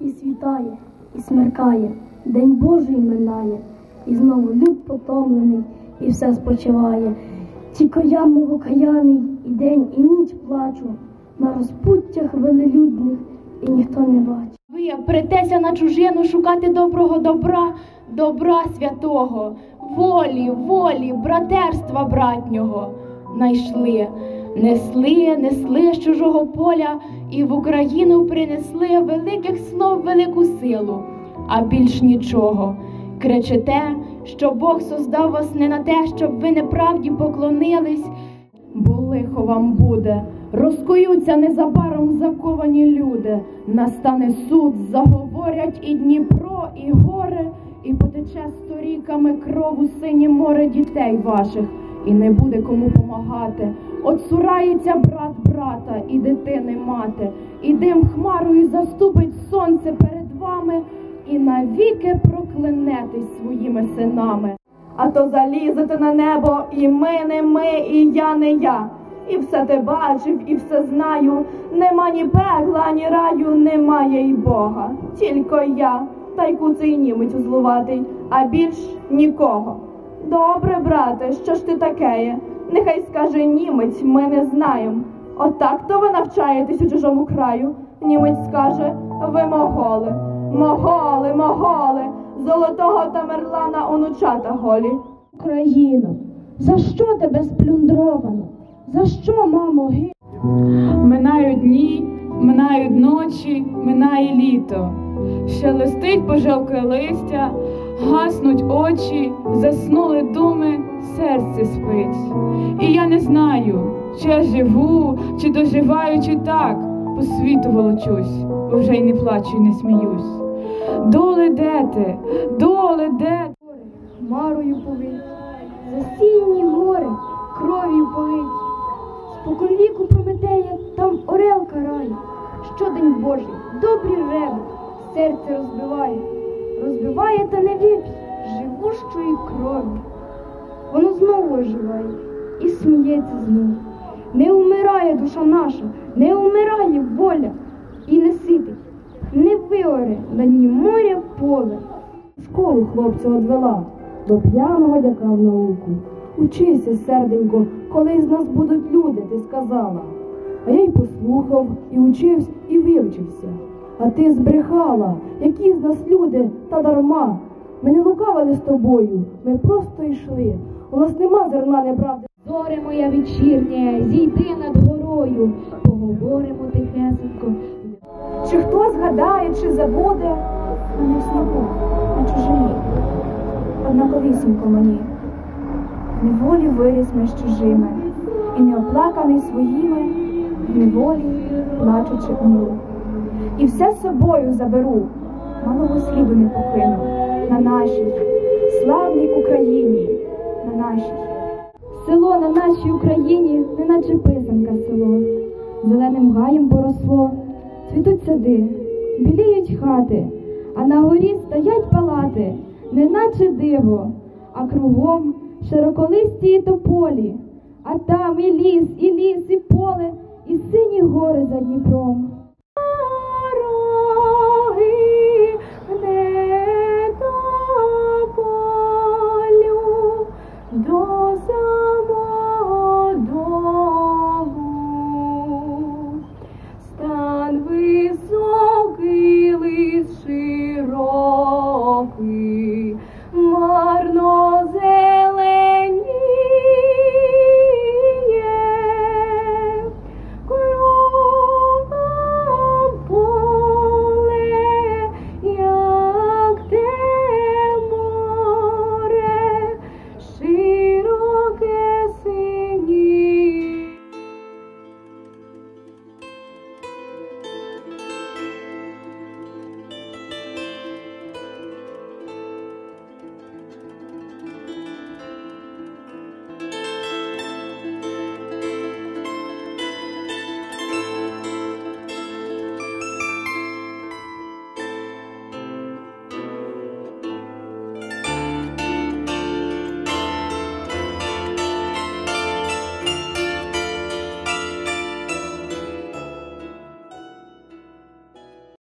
І світає, і смеркає, День Божий минає, і знову люд потомлений, і все спочиває. Тільки я, мов окаяний, і день, і ніч плачу, на розпуттях велелюдних, і ніхто не бачить. Ви претеся на чужину шукати доброго добра, добра святого, волі, волі, братерства братнього. Найшли, несли, несли з чужого поля і в Україну принесли великих слов велику силу, а більш нічого. Кричите, що Бог создав вас не на те, щоб ви неправді поклонились, бо лихо вам буде, розкуються незабаром заковані люди. Настане суд, заговорять і Дніпро, і горе, і потече сторіками кров у синє море дітей ваших, і не буде кому помагати. Отсурається брат брата і дитини мати, і дим хмарою заступить сонце перед вами, і навіки проклянетесь своїми синами. А то залізете на небо, і ми не ми, і я не я. І все те бачив, і все знаю. Нема ні пекла, ні раю, немає й Бога. Тільки я, та й куций німець злуватий, а більш нікого. Добре, брате, що ж ти такеє? Нехай скаже німець, ми не знаєм. Отак то ви навчаєтесь у чужому краю. Німець скаже, ви моголи, моголи, моголи, золотого Тамерлана онучата голі. Україно, за що тебе сплюндровано? За що, мамо, ги? Минають дні, минають ночі, минає літо. Ще листить пожовке листя, гаснуть очі, заснули думи, серце спить. І я не знаю, чи живу, чи доживаю, чи так по світу волочусь, бо вже й не плачу, й не сміюсь. Доле де ти, доле де ти? Хмарою повить, засіяні гори, кров'ю полить. Споконвіку Прометея, там орел карає. Щодень Божий, добрі реби, серце розбиває, розбиває та не вип'є живущої крові. Воно знову оживає і сміється знову. Не вмирає душа наша, не вмирає воля, і не ситить, не виоре на дні моря поле. Школу хлопця одвела, до п'яного дяка в науку. Учися, серденько, коли з нас будуть люди, ти сказала. А я й послухав, і учився, і вивчився. А ти збрехала, які з нас люди, та дарма. Ми не лукавили з тобою, ми просто йшли. У нас нема зерна неправди. Зоре моя вечірня, зійди над горою, поговоримо тихесенько. Чи хто згадає, чи забуде? Мене в снігу, на чужині, однаковісінько мені. Неволі виріс між чужими, і не оплаканий своїми, в неволі плачучи умру. І все з собою заберу, малого сліду не покину. На нашій славній Україні, на нашій. Село на нашій Україні, неначе писанка село, зеленим гаєм поросло, цвітуть сади, біліють хати, а на горі стоять палати, неначе диво, а кругом широколисті і тополі, а там і ліс, і ліс, і поле, і сині гори за Дніпром.